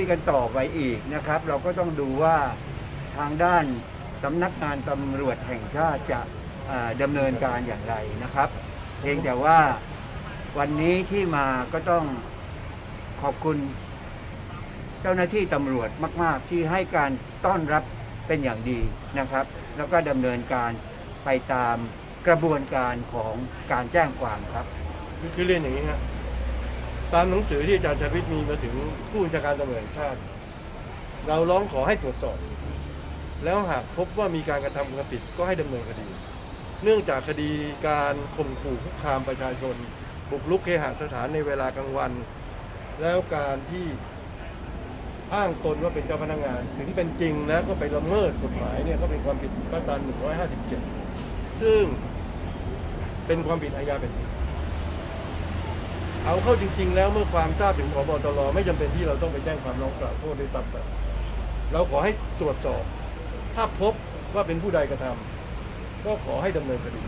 คุยกันต่อไปอีกนะครับ เราก็ต้องดูว่าทางด้านสำนักงานตำรวจแห่งชาติจะดำเนินการอย่างไรนะครับ เพียงแต่ว่าวันนี้ที่มาก็ต้องขอบคุณเจ้าหน้าที่ตำรวจมาก ๆ ที่ให้การต้อนรับเป็นอย่างดีนะครับ แล้วก็ดำเนินการไปตามกระบวนการของการแจ้งความครับ คือเรียนอย่างนี้ฮะ ตามหนังสือที่อาจารย์ชาวิทมีมาถึงผู้บัญชาการตำรวจแห่งชาติ เราร้องขอให้ตรวจสอบ แล้วหากพบว่ามีการกระทำความผิดก็ให้ดำเนินคดี เนื่องจากคดีการข่มขู่คุกคามประชาชน บุกรุกเคหสถานในเวลากลางวัน แล้วการที่อ้างตนว่าเป็นเจ้าพนักงาน ถึงเป็นจริงแล้วก็ไปละเมิดกฎหมายเนี่ยก็เป็นความผิดมาตรา157 ซึ่งเป็นความผิดอาญาแผ่นดิน เอาเข้าจริง ๆ แล้วเมื่อความทราบถึงพบตรไม่จำเป็นที่เราต้องไปแจ้งความร้องกล่าวโทษด้วยซ้ำไปเราขอให้ตรวจสอบ ถ้าพบว่าเป็นผู้ใดกระทำก็ขอให้ดำเนินคดี